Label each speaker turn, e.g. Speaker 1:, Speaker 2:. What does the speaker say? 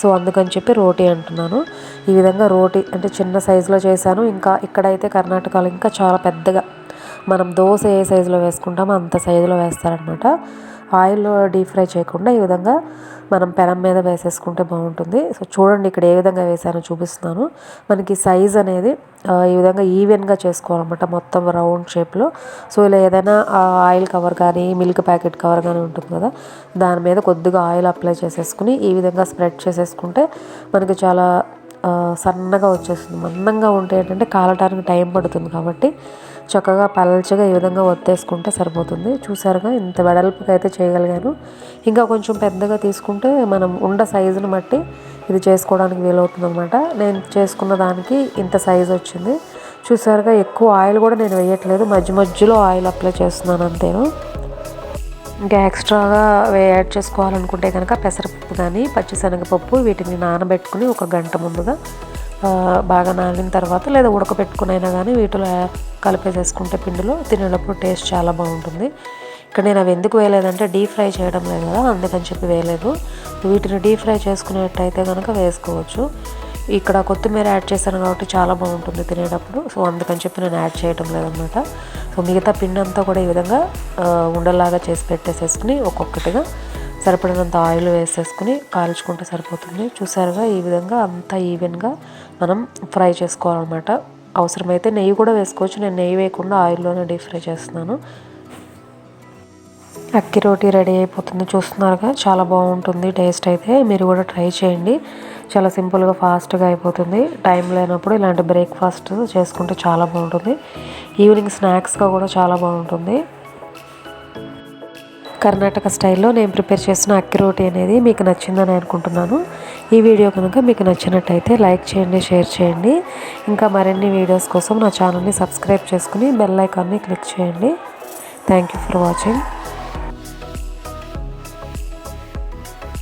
Speaker 1: So అందుకని చెప్పి రోటీ అంటున్నాను. ఈ విధంగా రోటీ అంటే చిన్న సైజులో చేశాను. ఇంకా ఇక్కడైతే కర్ణాటకలో ఇంకా చాలా పెద్దగా మనం దోశ ఏ సైజులో వేసుకుంటామో అంత సైజులో వేస్తారనమాట ఆయిల్లో డీప్ ఫ్రై చేయకుండా ఈ విధంగా మనం పెనం మీద వేసేసుకుంటే బాగుంటుంది. సో చూడండి ఇక్కడ ఏ విధంగా వేసానో చూపిస్తున్నాను. మనకి సైజ్ అనేది ఈ విధంగా ఈవెన్గా చేసుకోవాలన్నమాట మొత్తం రౌండ్ షేప్లో. సో ఇలా ఏదైనా ఆయిల్ కవర్ కానీ మిల్క్ ప్యాకెట్ కవర్ కానీ ఉంటుంది కదా దాని మీద కొద్దిగా ఆయిల్ అప్లై చేసేసుకుని ఈ విధంగా స్ప్రెడ్ చేసేసుకుంటే మనకి చాలా సన్నగా వచ్చేస్తుంది. మందంగా ఉంటే ఏంటంటే కాలటానికి టైం పడుతుంది కాబట్టి చక్కగా పలచగా ఈ విధంగా ఒత్తేసుకుంటే సరిపోతుంది. చూసారుగా ఇంత వెడల్పుగా అయితే చేయగలిగాను. ఇంకా కొంచెం పెద్దగా తీసుకుంటే మనం ఉండ సైజుని బట్టి ఇది చేసుకోవడానికి వీలవుతుంది అనమాట నేను చేసుకున్న దానికి ఇంత సైజు వచ్చింది. చూసారుగా ఎక్కువ ఆయిల్ కూడా నేను వేయట్లేదు. మధ్య మధ్యలో ఆయిల్ అప్లై చేస్తున్నాను అంతేను ఇంకా ఎక్స్ట్రాగా యాడ్ చేసుకోవాలనుకుంటే కనుక పెసరపప్పు కానీ పచ్చిశనగపప్పు వీటిని నానబెట్టుకుని ఒక గంట ముందుగా బాగా నానిన తర్వాత లేదా ఉడకబెట్టుకుని అయినా కానీ వీటిలో కలిపేసేసుకుంటే పిండిలో తినేటప్పుడు టేస్ట్ చాలా బాగుంటుంది. ఇక్కడ నేను అవి ఎందుకు వేయలేదంటే డీప్ ఫ్రై చేయడం లేదు కదా అందుకని చెప్పి వేయలేదు. వీటిని డీప్ ఫ్రై చేసుకునేటైతే కనుక వేసుకోవచ్చు. ఇక్కడ కొత్తిమీర యాడ్ చేశాను కాబట్టి చాలా బాగుంటుంది తినేటప్పుడు సో అందుకని చెప్పి నేను యాడ్ చేయడం లేదనమాట. సో మిగతా పిండి అంతా కూడా ఈ విధంగా ఉండలాగా చేసి పెట్టేసేసుకుని ఒక్కొక్కటిగా సరిపడినంత ఆయిల్ వేసేసుకుని కాల్చుకుంటే సరిపోతుంది. చూసారుగా ఈ విధంగా అంతా ఈవెన్గా మనం ఫ్రై చేసుకోవాలన్నమాట. అవసరమైతే నెయ్యి కూడా వేసుకోవచ్చు. నేను నెయ్యి వేయకుండా ఆయిల్లోనే డీప్ ఫ్రై చేస్తున్నాను. అక్కి రోటీ రెడీ అయిపోతుంది. చూస్తున్నారుగా చాలా బాగుంటుంది టేస్ట్ అయితే. మీరు కూడా ట్రై చేయండి. చాలా సింపుల్గా ఫాస్ట్గా అయిపోతుంది. టైం లేనప్పుడు ఇలాంటి బ్రేక్ఫాస్ట్ చేసుకుంటే చాలా బాగుంటుంది. ఈవినింగ్ స్నాక్స్గా కూడా చాలా బాగుంటుంది. కర్ణాటక స్టైల్లో నేను ప్రిపేర్ చేసిన అక్కి రోటీ అనేది మీకు నచ్చిందని అనుకుంటున్నాను. ఈ వీడియో కనుక మీకు నచ్చినట్టయితే లైక్ చేయండి షేర్ చేయండి. ఇంకా మరిన్ని వీడియోస్ కోసం నా ఛానల్ని సబ్స్క్రైబ్ చేసుకుని బెల్ ఐకాన్ని క్లిక్ చేయండి. Thank you for watching.